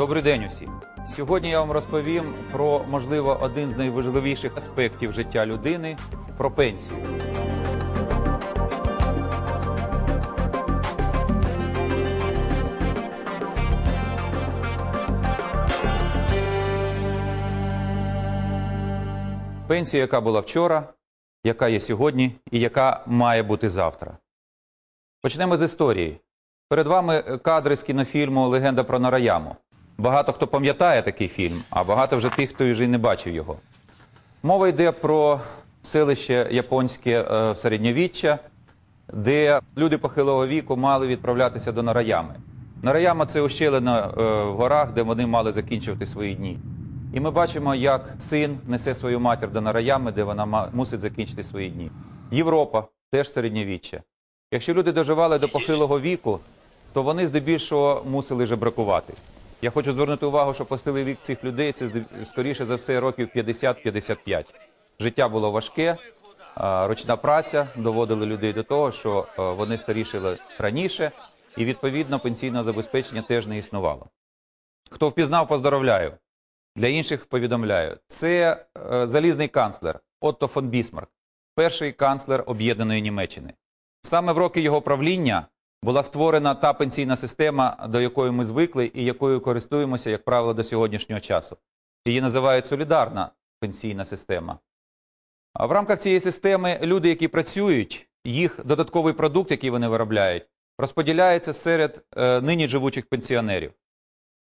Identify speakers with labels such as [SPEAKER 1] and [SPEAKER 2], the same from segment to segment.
[SPEAKER 1] Добрий день усім. Сьогодні я вам розповім про, можливо, один з найважливіших аспектів життя людини про пенсію. Пенсія, яка була вчора, яка є сьогодні і яка має бути завтра. Почнемо з історії. Перед вами кадри з кінофільму Легенда про Нараяму. Багато хто пам'ятає такий фільм, а багато вже тих, хто вже й не бачив його. Мова йде про селище японське е, середньовіччя, де люди похилого віку мали відправлятися до Нараями. Нараяма це ущелина е, в горах, де вони мали закінчувати свої дні. І ми бачимо, як син несе свою матір до Нараями, де вона мусить закінчити свої дні. Європа теж середньовіччя. Якщо люди доживали до похилого віку, то вони здебільшого мусили жебракувати. Я хочу звернути увагу, що похилий вік цих людей це скоріше за все років 50-55. Життя було важке, ручна праця доводили людей до того, що е, вони старішили раніше, і відповідно пенсійного забезпечення теж не існувало. Хто впізнав, поздоровляю. Для інших повідомляю. Це е, залізний канцлер Отто фон Бісмарк, перший канцлер Об'єднаної Німеччини. Саме в роки його правління була створена та пенсійна система, до якої ми звикли і якою користуємося, як правило, до сьогоднішнього часу. Її називають солідарна пенсійна система. А в рамках цієї системи люди, які працюють, їх додатковий продукт, який вони виробляють, розподіляється серед е, нині живучих пенсіонерів.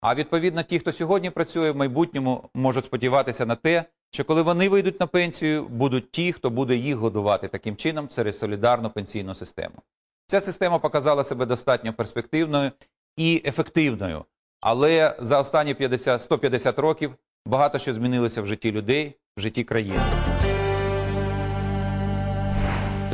[SPEAKER 1] А відповідно, ті, хто сьогодні працює, в майбутньому можуть сподіватися на те, що коли вони вийдуть на пенсію, будуть ті, хто буде їх годувати таким чином через солідарну пенсійну систему. Ця система показала себе достатньо перспективною і ефективною, але за останні 50, 150 років багато що змінилося в житті людей, в житті країни.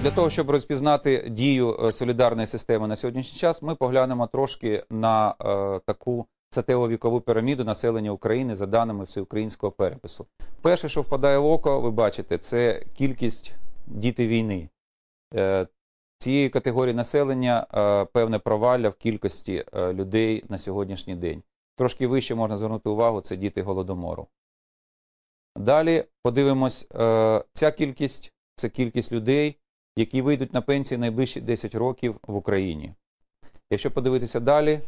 [SPEAKER 1] Для того, щоб розпізнати дію е, солідарної системи на сьогоднішній час, ми поглянемо трошки на е, таку статево-вікову піраміду населення України за даними всеукраїнського перепису. Перше, що впадає в око, ви бачите, це кількість діти війни. Е, цієї категорії населення е, певне провалля в кількості е, людей на сьогоднішній день. Трошки вище можна звернути увагу, це діти голодомору. Далі подивимось, е, ця кількість це кількість людей, які вийдуть на пенсію найближчі 10 років в Україні. Якщо подивитися далі,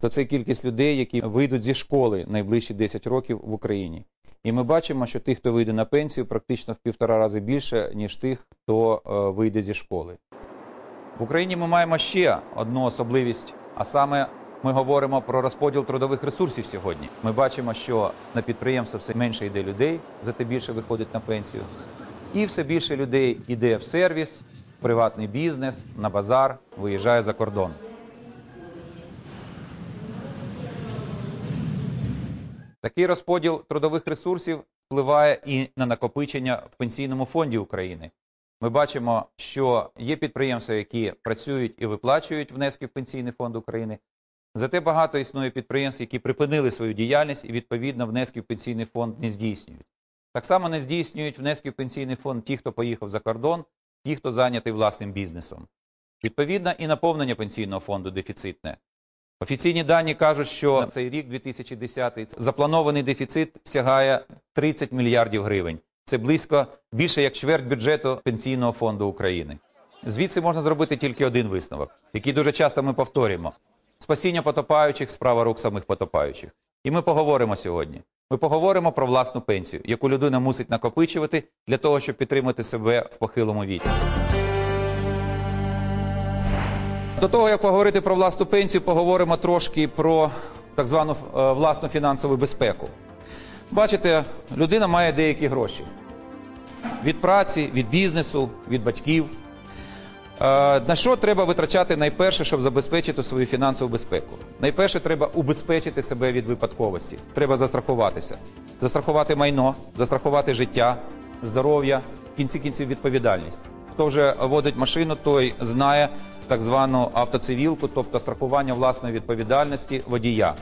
[SPEAKER 1] то це кількість людей, які вийдуть зі школи найближчі 10 років в Україні. І ми бачимо, що тих, хто вийде на пенсію, практично в півтора рази більше, ніж тих, хто вийде зі школи. В Україні ми маємо ще одну особливість, а саме ми говоримо про розподіл трудових ресурсів сьогодні. Ми бачимо, що на підприємство все менше йде людей, зате більше виходить на пенсію. І все більше людей йде в сервіс, в приватний бізнес, на базар, виїжджає за кордон. Такий розподіл трудових ресурсів впливає і на накопичення в пенсійному фонді України. Ми бачимо, що є підприємства, які працюють і виплачують внески в пенсійний фонд України. Зате багато існує підприємств, які припинили свою діяльність і відповідно внески в пенсійний фонд не здійснюють. Так само не здійснюють внески в пенсійний фонд ті, хто поїхав за кордон, ті, хто зайнятий власним бізнесом. Відповідно, і наповнення пенсійного фонду дефіцитне. Офіційні дані кажуть, що на цей рік, 2010, запланований дефіцит сягає 30 мільярдів гривень. Це близько більше як чверть бюджету пенсійного фонду України. Звідси можна зробити тільки один висновок, який дуже часто ми повторюємо: спасіння потопаючих справа рук самих потопаючих. І ми поговоримо сьогодні. Ми поговоримо про власну пенсію, яку людина мусить накопичувати для того, щоб підтримати себе в похилому віці. До того, як поговорити про власну пенсію, поговоримо трошки про так звану е, власну фінансову безпеку. Бачите, людина має деякі гроші від праці, від бізнесу, від батьків. Е, На що треба витрачати найперше, щоб забезпечити свою фінансову безпеку? Найперше треба убезпечити себе від випадковості. Треба застрахуватися. Застрахувати майно, застрахувати життя, здоров'я, в кінці кінців відповідальність. Хто вже водить машину, той знає так звану автоцивілку, тобто страхування власної відповідальності водія.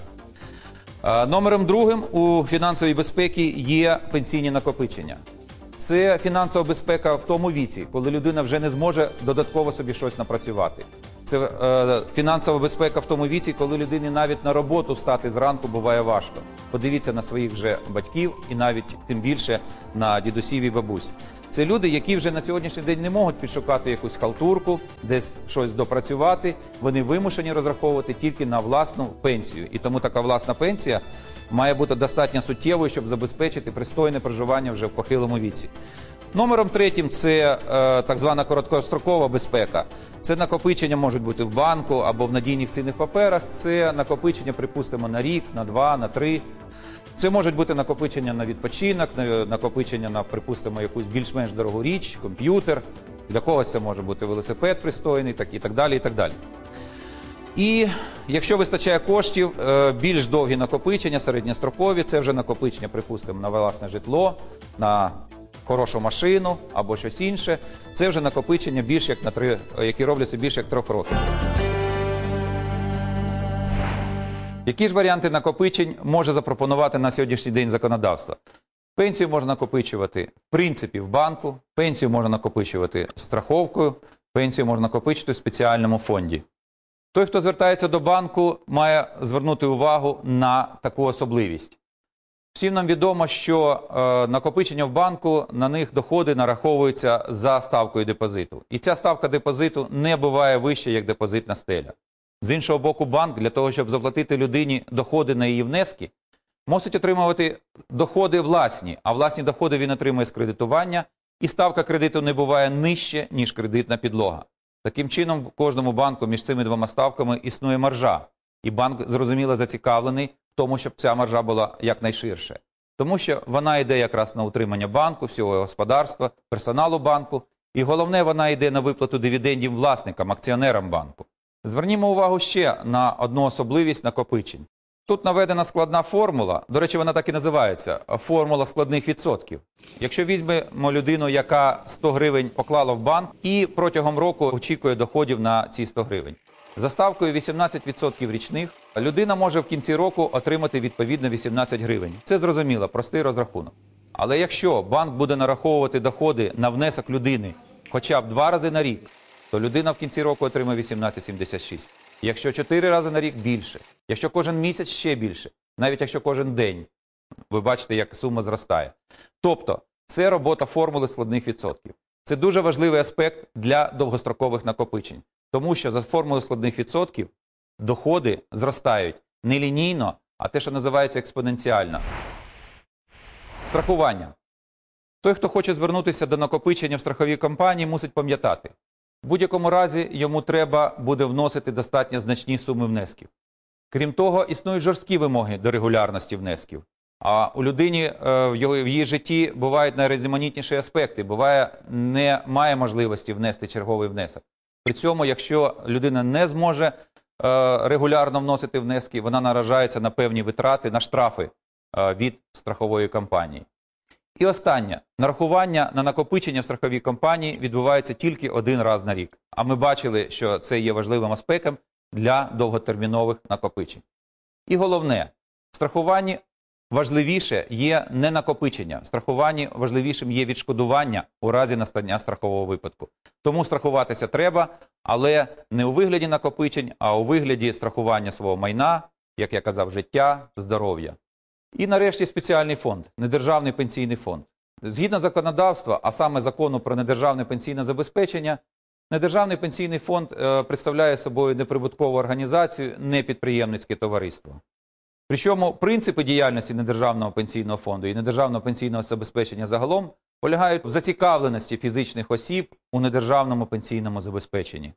[SPEAKER 1] Е, Номером другим у фінансовій безпеці є пенсійні накопичення. Це фінансова безпека в тому віці, коли людина вже не зможе додатково собі щось напрацювати. Це е, фінансова безпека в тому віці, коли людині навіть на роботу встати зранку буває важко. Подивіться на своїх вже батьків і навіть тим більше на дідусів і бабусь. Це люди, які вже на сьогоднішній день не можуть підшукати якусь халтурку, десь щось допрацювати. Вони вимушені розраховувати тільки на власну пенсію. І тому така власна пенсія має бути достатньо суттєвою, щоб забезпечити пристойне проживання вже в похилому віці. Номером третім це е, так звана короткострокова безпека. Це накопичення можуть бути в банку або в надійних цінних паперах. Це накопичення, припустимо, на рік, на два, на три. Це можуть бути накопичення на відпочинок, на- накопичення на, припустимо, якусь більш-менш дорогу річ, комп'ютер. Для когось це може бути велосипед пристойний, так і так далі. І так далі. І якщо вистачає коштів, е, більш довгі накопичення, середньострокові, це вже накопичення, припустимо, на власне житло, на хорошу машину або щось інше. Це вже накопичення більш як на три, які робляться більш як трьох років. Які ж варіанти накопичень може запропонувати на сьогоднішній день законодавство? Пенсію можна накопичувати в принципі в банку, пенсію можна накопичувати страховкою, пенсію можна накопичити в спеціальному фонді. Той, хто звертається до банку, має звернути увагу на таку особливість. Всім нам відомо, що е, накопичення в банку на них доходи нараховуються за ставкою депозиту. І ця ставка депозиту не буває вища, як депозитна стеля. З іншого боку, банк для того, щоб заплатити людині доходи на її внески, мусить отримувати доходи власні, а власні доходи він отримує з кредитування, і ставка кредиту не буває нижче, ніж кредитна підлога. Таким чином, в кожному банку між цими двома ставками існує маржа, і банк зрозуміло зацікавлений в тому, щоб ця маржа була якнайширше. Тому що вона йде якраз на утримання банку, всього господарства, персоналу банку, і головне, вона йде на виплату дивідендів власникам, акціонерам банку. Звернімо увагу ще на одну особливість накопичень. Тут наведена складна формула, до речі, вона так і називається формула складних відсотків. Якщо візьмемо людину, яка 100 гривень поклала в банк і протягом року очікує доходів на ці 100 гривень. За ставкою 18% річних людина може в кінці року отримати відповідно 18 гривень. Це зрозуміло, простий розрахунок. Але якщо банк буде нараховувати доходи на внесок людини хоча б два рази на рік, то людина в кінці року отримає 18,76. Якщо 4 рази на рік більше, якщо кожен місяць ще більше, навіть якщо кожен день, ви бачите, як сума зростає. Тобто, це робота формули складних відсотків. Це дуже важливий аспект для довгострокових накопичень, тому що за формулою складних відсотків доходи зростають не лінійно, а те, що називається експоненціально. Страхування. Той, хто хоче звернутися до накопичення в страховій компанії, мусить пам'ятати, в будь-якому разі йому треба буде вносити достатньо значні суми внесків. Крім того, існують жорсткі вимоги до регулярності внесків. А у людині е, в її житті бувають найрізноманітніші аспекти. Буває, немає можливості внести черговий внесок. При цьому, якщо людина не зможе е, регулярно вносити внески, вона наражається на певні витрати, на штрафи е, від страхової компанії. І останнє нарахування на накопичення в страховій компанії відбувається тільки один раз на рік. А ми бачили, що це є важливим аспектом для довготермінових накопичень. І головне, в страхуванні важливіше є не накопичення. В страхуванні важливішим є відшкодування у разі настання страхового випадку. Тому страхуватися треба, але не у вигляді накопичень, а у вигляді страхування свого майна, як я казав, життя, здоров'я. І нарешті спеціальний фонд, недержавний пенсійний фонд. Згідно законодавства, а саме закону про недержавне пенсійне забезпечення, недержавний пенсійний фонд е, представляє собою неприбуткову організацію, не підприємницьке товариство. Причому принципи діяльності недержавного пенсійного фонду і недержавного пенсійного забезпечення загалом полягають в зацікавленості фізичних осіб у недержавному пенсійному забезпеченні.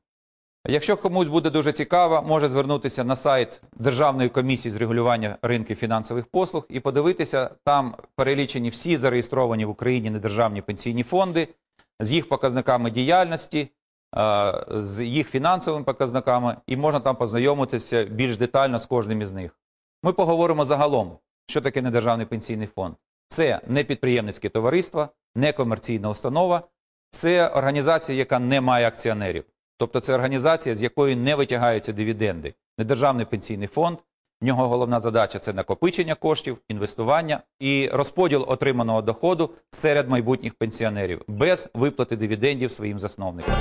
[SPEAKER 1] Якщо комусь буде дуже цікаво, може звернутися на сайт Державної комісії з регулювання ринків фінансових послуг і подивитися, там перелічені всі зареєстровані в Україні недержавні пенсійні фонди з їх показниками діяльності, е, з їх фінансовими показниками, і можна там познайомитися більш детально з кожним із них. Ми поговоримо загалом, що таке недержавний пенсійний фонд. Це не підприємницьке товариство, не комерційна установа, це організація, яка не має акціонерів. Тобто це організація, з якої не витягаються дивіденди. Не державний пенсійний фонд, в нього головна задача це накопичення коштів, інвестування і розподіл отриманого доходу серед майбутніх пенсіонерів без виплати дивідендів своїм засновникам.